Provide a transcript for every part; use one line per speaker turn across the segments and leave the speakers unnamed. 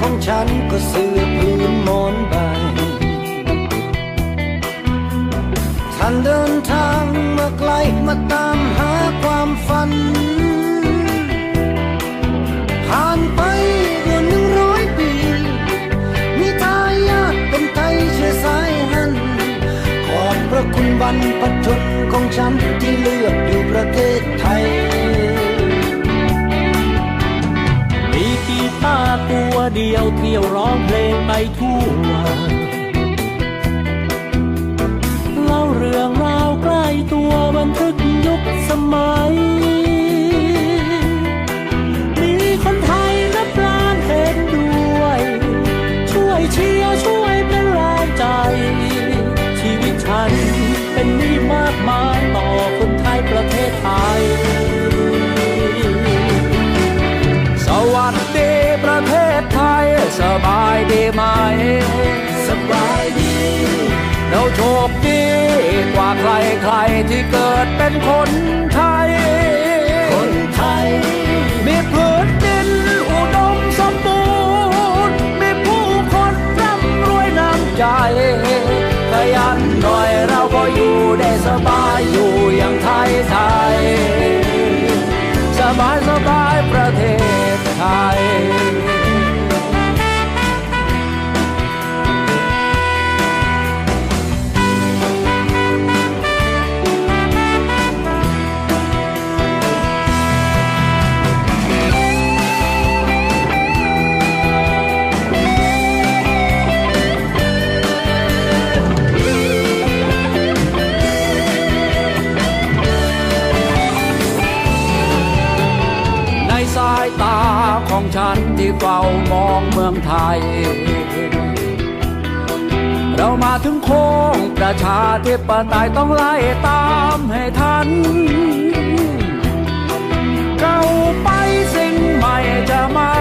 ของฉันก็เสื้อพื้นหมอนใบท่านเดินทางมาไกลมาตามหาความฝัน ผ่านไปกว่าหนึ่งร้อยปี มีทายาทเป็นไทยเชื้อสายนั้นขอบพระคุณบรรพชนของฉันที่เลือกอยู่ประเทศไทย
เดียวเที่ยวร้องเพลงไปทั่วเล่าเรื่องราวใกล้ตัวบันทึกยุคสมัย มีคนไทยนับล้านเห็นด้วย ช่วยเชียร์ช่วยเป็นแรงใจ ชีวิตฉันเป็นนี้มากมายต่อคนไทยประเทศไทย สวัสดีประเทศไทย สบายดีไหม
สบายดี
เราโชคดีกว่าใครใครๆที่เกิดเป็นคนไทย
คนไทย
มีพื้นดินอุดมสมบูรณ์ มีผู้คนร่ำรวยน้ำใจ ขยันหน่อยเราก็อยู่ได้สบายอยู่อย่างไทยไทย สบายสบายประเทศไทย ของฉันที่เฝ้ามองเมืองไทย เรามาถึงโค้งประชาธิปไตยต้องไล่ตามให้ทัน เก่าไปสิ่งใหม่จะมา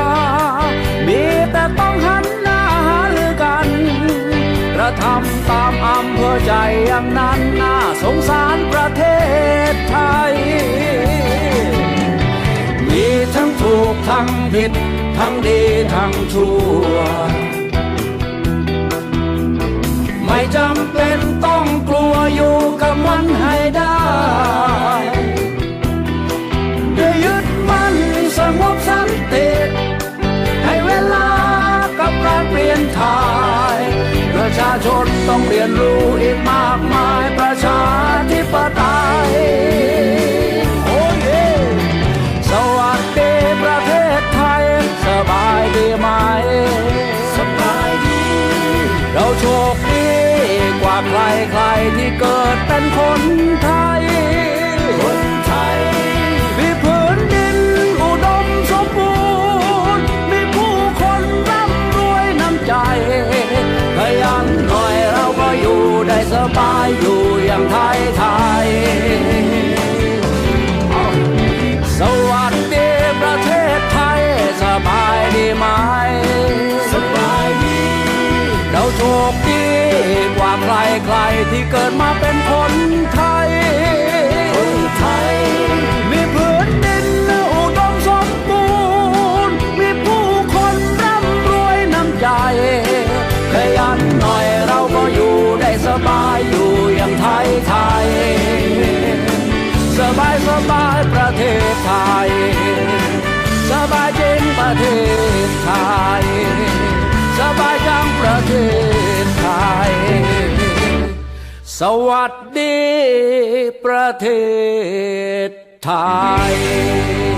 มีแต่ต้องหันหน้าหารือกันกระทำตามอำเภอใจอย่างนั้นน่าสงสารประเทศไทย มีทั้งถูกทั้งผิด ทั้งดีทั้งชั่ว ไม่จำเป็นต้องกลัวอยู่กับมันให้ได้ด้ยึดมันสงบสันติให้เวลากับการเปลี่ยนถ่าย ประชาชนต้องเรียนรู้ กว่าใครใครๆที่เกิดเป็นคนไทย
คนไทย
มีพื้นดินอุดมสมบูรณ์ มีผู้คนร่ำรวยน้ำใจขยันหน่อยเราก็อยู่ได้สบายอยู่อย่างไทยไทย สวัสดีประเทศไทยสบายดีไหม
สบายดี
เราโชคดีกว่า ใครๆที่เกิดมาเป็นคนไทย
คนไทย
มีพื้นดินอุดมสมบูรณ์ มีผู้คนร่ำรวยน้ำใจ ขยันหน่อยเราก็อยู่ได้สบายอยู่อย่างไทยไทย สบายสบายประเทศไทย สบายจริงประเทศไทย สบายจังประเทศ สวัสดีประเทศไทย